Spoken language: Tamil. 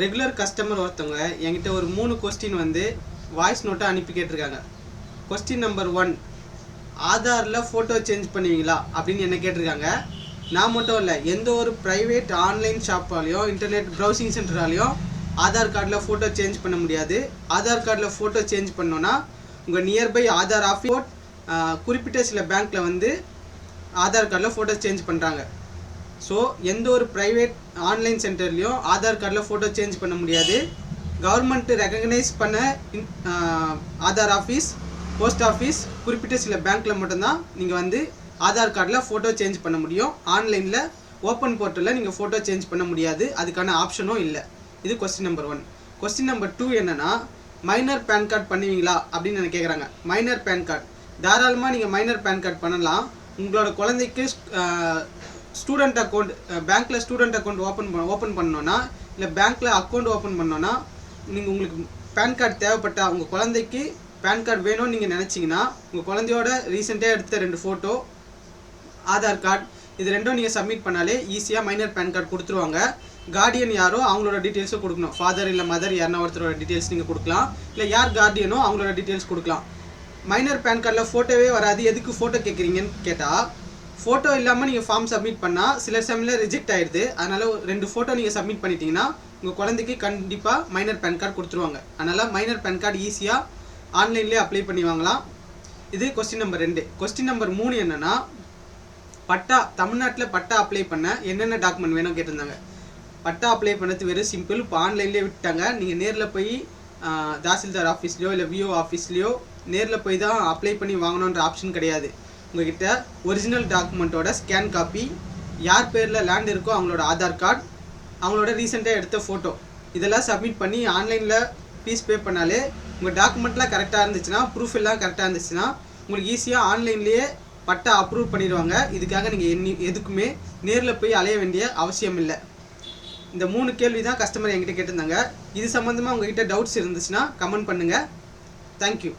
ரெகுலர் கஸ்டமர் ஒருத்தவங்க என்கிட்ட ஒரு மூணு கொஸ்டின் வந்து வாய்ஸ் நோட்டாக அனுப்பி கேட்டிருக்காங்க. கொஸ்டின் நம்பர் ஒன் ஆதாரில் ஃபோட்டோ சேஞ்ச் பண்ணுவீங்களா? அப்படின்னு என்ன கேட்டிருக்காங்க. நான் மட்டும் இல்லை எந்த ஒரு ப்ரைவேட் ஆன்லைன் ஷாப்பாலையும் இன்டர்நெட் ப்ரௌசிங் சென்டராலையும் ஆதார் கார்டில் ஃபோட்டோ சேஞ்ச் பண்ண முடியாது. ஆதார் கார்டில் ஃபோட்டோ சேஞ்ச் பண்ணோன்னா உங்கள் நியர்பை ஆதார் ஆஃபீஸ் குறிப்பிட்ட சில பேங்க்கில் வந்து ஆதார் கார்டில் ஃபோட்டோ சேஞ்ச் பண்ணுறாங்க ஸோ எந்த ஒரு ப்ரைவேட் ஆன்லைன் சென்டர்லேயும் ஆதார் கார்டில் ஃபோட்டோ சேஞ்ச் பண்ண முடியாது. கவர்மெண்ட் ரெக்கக்னைஸ் பண்ண in- Aadhaar office post office குறிப்பிட்ட சில பேங்க்கில் மட்டும்தான் நீங்கள் வந்து ஆதார் கார்டில் ஃபோட்டோ சேஞ்ச் பண்ண முடியும். ஆன்லைனில் ஓப்பன் போர்ட்டலில் நீங்கள் ஃபோட்டோ சேஞ்ச் பண்ண முடியாது. அதுக்கான ஆப்ஷனும் இல்லை. இது question number one question number two என்னென்னா மைனர் பேன் கார்டு பண்ணுவீங்களா அப்படின்னு எனக்கு கேட்குறாங்க மைனர் பேன் கார்டு தாராளமாக நீங்கள் மைனர் பேன் கார்டு பண்ணலாம். உங்களோட குழந்தைக்கு ஸ்டூடெண்ட் அக்கௌண்ட் பேங்க்கில் ஸ்டூடெண்ட் அக்கௌண்ட் ஓப்பன் பண்ண ஓப்பன் பண்ணோன்னா இல்லை பேங்க்கில் அக்கௌண்ட் ஓப்பன் பண்ணோன்னா நீங்கள் உங்களுக்கு பேன் கார்டு தேவைப்பட்டா உங்கள் குழந்தைக்கு பேன் கார்டு வேணும்னு நீங்கள் நினச்சிங்கன்னா உங்கள் குழந்தையோட ரீசெண்டாக எடுத்த ரெண்டு ஃபோட்டோ ஆதார் கார்டு இது ரெண்டும் நீங்கள் சப்மிட் பண்ணாலே ஈஸியாக மைனர் பேன் கார்டு கொடுத்துருவாங்க. கார்டியன் யாரோ அவங்களோட டீட்டெயில்ஸும் கொடுக்கணும். ஃபாதர் இல்லை மதர் யாருன்னா ஒருத்தரோட டீட்டெயில்ஸ் நீங்கள் கொடுக்கலாம். இல்லை யார் கார்டியனோ அவங்களோட டீட்டெயில்ஸ் கொடுக்கலாம். மைனர் பேன் கார்டில் ஃபோட்டோவே வராது. எதுக்கு ஃபோட்டோ கேட்குறீங்கன்னு கேட்டால் ஃபோட்டோ இல்லாமல் நீங்கள் ஃபார்ம் சப்மிட் பண்ணால் சில சமயத்தில் ரிஜெக்ட் ஆயிடுது அதனால் ரெண்டு ஃபோட்டோ நீங்கள் சப்மிட் பண்ணிட்டீங்கன்னா உங்கள் குழந்தைக்கு கண்டிப்பாக மைனர் பேன் கார்டு கொடுத்துருவாங்க. அதனால் மைனர் பேன் கார்டு ஈஸியாக ஆன்லைன்லேயே அப்ளை பண்ணி வாங்கலாம். இது கொஸ்டின் நம்பர் ரெண்டு. கொஸ்டின் நம்பர் மூணு என்னன்னா பட்டா தமிழ்நாட்டில் பட்டா அப்ளை பண்ண என்னென்ன டாக்குமெண்ட் வேணும் கேட்டிருந்தாங்க. பட்டா அப்ளை பண்ணது வெறும் சிம்பிள் இப்போ ஆன்லைன்லேயே விட்டாங்க நீங்கள் நேரில் போய் தாசில்தார் ஆஃபீஸ்லையோ இல்லை விஓ ஆஃபீஸ்லையோ நேரில் போய் தான் அப்ளை பண்ணி வாங்கணுன்ற ஆப்ஷன் கிடையாது. உங்ககிட்ட ஒரிஜினல் டாக்குமெண்ட்டோட ஸ்கேன் காப்பி யார் பேரில் லேண்ட் இருக்கோ அவங்களோட ஆதார் கார்டு அவங்களோட ரீசெண்டாக எடுத்த ஃபோட்டோ இதெல்லாம் சப்மிட் பண்ணி ஆன்லைனில் ஃபீஸ் பே பண்ணாலே உங்கள் டாக்குமெண்ட்லாம் கரெக்டாக இருந்துச்சுன்னா ப்ரூஃப் எல்லாம் கரெக்டாக இருந்துச்சுன்னா உங்களுக்கு ஈஸியாக ஆன்லைன்லேயே பட்டா அப்ரூவ் பண்ணிடுவாங்க. இதுக்காக நீங்கள் எண்ணி எதுக்குமே நேரில் போய் அலைய வேண்டிய அவசியம் இல்லை. இந்த மூணு கேள்வி தான் கஸ்டமர் என்கிட்ட கேட்டிருந்தாங்க. இது சம்மந்தமாக உங்ககிட்ட டவுட்ஸ் இருந்துச்சுன்னா கமெண்ட் பண்ணுங்கள் தேங்க்யூ